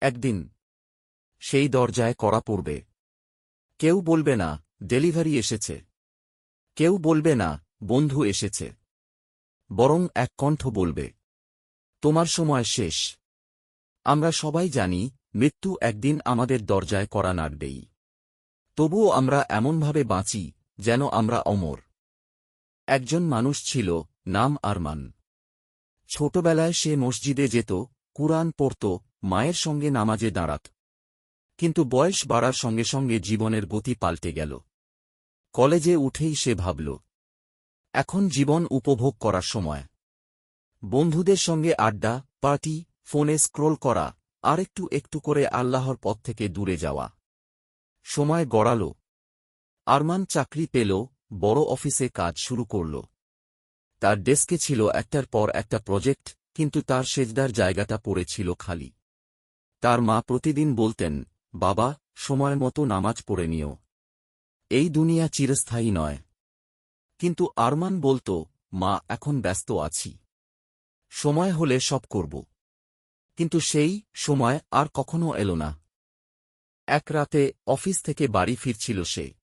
একদিন। সেই দরজায় করা পড়বে। কেউ বলবে না, ডেলিভারি এসেছে। কেউ বলবে না, বন্ধু এসেছে। বরং এক কণ্ঠ বলবে, তোমার সময় শেষ। আমরা সবাই জানি, মৃত্যু একদিন আমাদের দরজায় করা নাড়বেই তবুও আমরা এমনভাবে বাঁচি, যেন আমরা অমর। একজন মানুষ ছিল, নাম আরমান। ছোটবেলায় সে মসজিদে যেত কুরআন পড়ত, মায়ের সঙ্গে নামাজে দাঁড়াত। কিন্তু বয়স বাড়ার সঙ্গে সঙ্গে জীবনের গতি পাল্টে গেল। কলেজে উঠেই সে ভাবল, এখন জীবন উপভোগ করার সময়। বন্ধুদের সঙ্গে আড্ডা, পার্টি, ফোনে স্ক্রোল করা, আর একটু একটু করে আল্লাহর পথ থেকে দূরে যাওয়া। সময় গড়াল। আরমান চাকরি পেল, বড় অফিসে কাজ শুরু করল। তার ডেস্কে ছিল একটার পর একটা প্রজেক্ট কিন্তু তার সেজদার জায়গাটা পড়েছিল খালি। তার মা প্রতিদিন বলতেন, বাবা, সময় মতো নামাজ পড়ে নিও। এই দুনিয়া চিরস্থায়ী নয় কিন্তু আরমান বলত, মা, এখন ব্যস্ত আছি। সময় হলে সব করব। কিন্তু সেই সময় আর কখনো এলো না। এক রাতে অফিস থেকে বাড়ি ফিরছিল সে।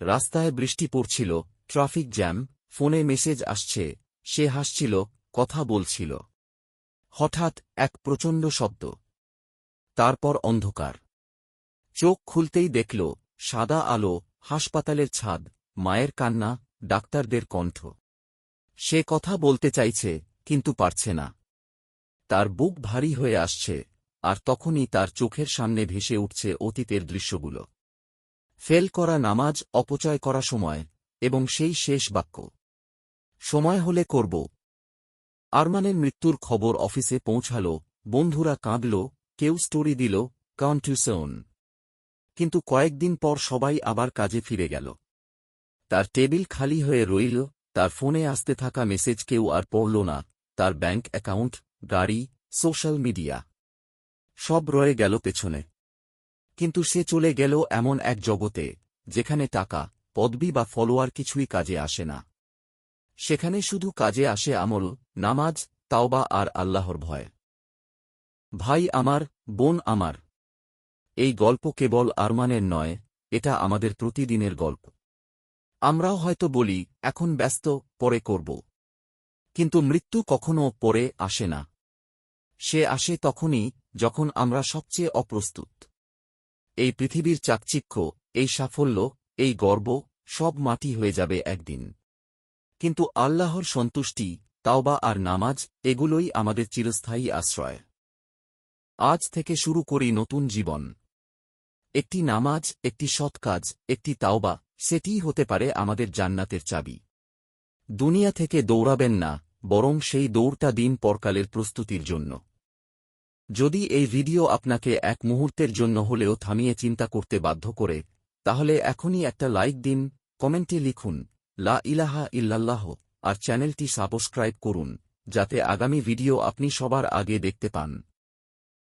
রাস্তায় বৃষ্টি পড়ছিল, ট্রাফিক জ্যাম, ফোনে মেসেজ আসছে, সে হাসছিল কথা বলছিল। হঠাৎ এক প্রচণ্ড শব্দ। তারপর অন্ধকার। চোখ খুলতেই দেখল, সাদা আলো, হাসপাতালের ছাদ, মায়ের কান্না, ডাক্তারদের কণ্ঠ। সে কথা বলতে চাইছে, কিন্তু পারছে না। তার বুক ভারী হয়ে আসছে, আর তখনই তার চোখের সামনে ভেসে উঠছে অতীতের দৃশ্যগুলো। ফেল করা নামাজ, অপচয় করা সময়, এবং সেই শেষ বাক্য। সময় হলে করব আরমানের মৃত্যুর খবর অফিসে পৌঁছাল, বন্ধুরা কাঁদল, কেউ স্টোরি দিল কাউন্টুসন কিন্তু কয়েকদিন পর সবাই আবার কাজে ফিরে গেল। তার টেবিল খালি হয়ে রইল, তার ফোনে আসতে থাকা মেসেজ কেউ আর পড়ল না, তার ব্যাংক অ্যাকাউন্ট, গাড়ি, সোশ্যাল মিডিয়া, সব রয়ে গেল পেছনে। কিন্তু সে চলে গেল এমন এক জগতে, যেখানে টাকা, পদবি বা ফলোয়ার কিছুই কাজে আসে না। সেখানে শুধু কাজে আসে আমল নামাজ, তাওবা আর আল্লাহর ভয়। ভাই আমার, বোন আমার। এই গল্প কেবল আরমানের নয়, এটা আমাদের প্রতিদিনের গল্প। আমরাও হয়তো বলি, এখন ব্যস্ত, পরে করব। কিন্তু মৃত্যু কখনও পরে আসে না। সে আসে তখনই, যখন আমরা সবচেয়ে অপ্রস্তুত। এই পৃথিবীর চাকচিক্য, এই সাফল্য, এই গর্ব, সব মাটি হয়ে যাবে একদিন। কিন্তু আল্লাহর সন্তুষ্টি তাওবা আর নামাজ, এগুলোই আমাদের চিরস্থায়ী আশ্রয়। আজ থেকে শুরু করি নতুন জীবন। একটি নামাজ, একটি সৎ কাজ, একটি তাওবা, সেটিই হতে পারে আমাদের জান্নাতের চাবি। দুনিয়া থেকে দৌড়াবেন না, বরং সেই দৌড়টা দিন পরকালের প্রস্তুতির জন্য। যদি এই ভিডিও আপনাকে এক মুহূর্তের জন্য হলেও থামিয়ে চিন্তা করতে বাধ্য করে, তাহলে এখনই একটা লাইক দিন, কমেন্টে লিখুন, লা ইলাহা ইল্লাল্লাহ। আর চ্যানেলটি সাবস্ক্রাইব করুন যাতে আগামী ভিডিও আপনি সবার আগে দেখতে পান।